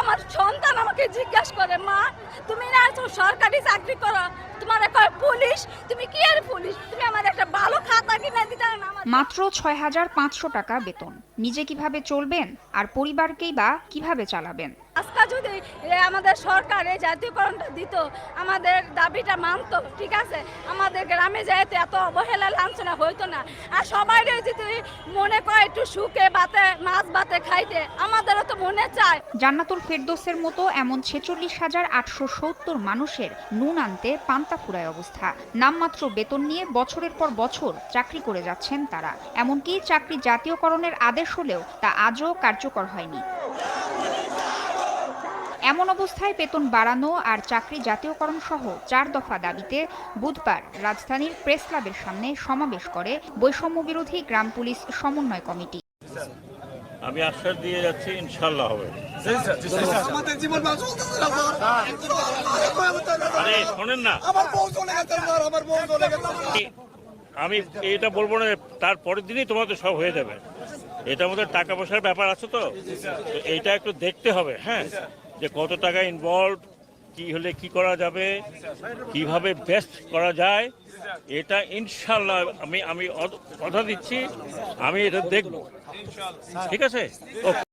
আমার সন্তান আমাকে জিজ্ঞাসা করে মা তুমি না তো সরকারি চাকরি করো? তোমার কয় পুলিশ? তুমি কি আর পুলিশ? তুমি আমার একটা ভালো খাতা কিনে দিতে না আমার মাত্র ছয় হাজার পাঁচশো টাকা বেতন। নিজে কীভাবে চলবেন আর পরিবারকেই বা কীভাবে চালাবেন? আজকে যদি আমাদের সরকার এই জাতীয়করণটা দিত আমাদের দাবিটা মানতো ঠিক আছে? আমাদের গ্রামে যেতে এত অবহেলা লাঞ্ছনা হইতো না। আর সবাই যদি মনে করে একটু সুখে বাতে মাছ বাতে খাইতে আমাদেরও তো মনে চায়। জান্নাতুল ফেরদৌসের মতো এমন ছেচল্লিশ হাজার আটশো সত্তর মানুষের নুন আনতে পান্তা ফুরায় অবস্থা। নামমাত্র বেতন নিয়ে বছরের পর বছর চাকরি করে যাচ্ছেন তারা। এমনকি চাকরি জাতীয়করণের আদেশ হলেও তা আজও কার্যকর হয়নি। এমন অবস্থায় বেতন বাড়ানো আর চাকরি জাতীয়করণ সহ চার দফা দাবিতে বুধবার রাজধানীর প্রেস ক্লাবের সামনে সমাবেশ করে বৈষম্য বিরোধী গ্রাম পুলিশ সমন্বয় কমিটি। আমি আশ্বাস দিয়ে যাচ্ছি ইনশাল্লাহ হবে। আরে শোনেন না। আমার বউ চলে গেছে স্যার আমার বউ চলে গেছে। আমি এটা বলব না তার পরের দিনই তোমাদের সব হয়ে যাবে। এটার মধ্যে টাকা পয়সার ব্যাপার আছে তো? তো এইটা একটু দেখতে হবে হ্যাঁ? যে কত টাকা ইনভলভ কি হলে কি করা যাবে কীভাবে বেস্ট করা যায় এটা ইনশাল্লাহ আমি আমি কথা দিচ্ছি আমি এটা দেখব। ঠিক আছে?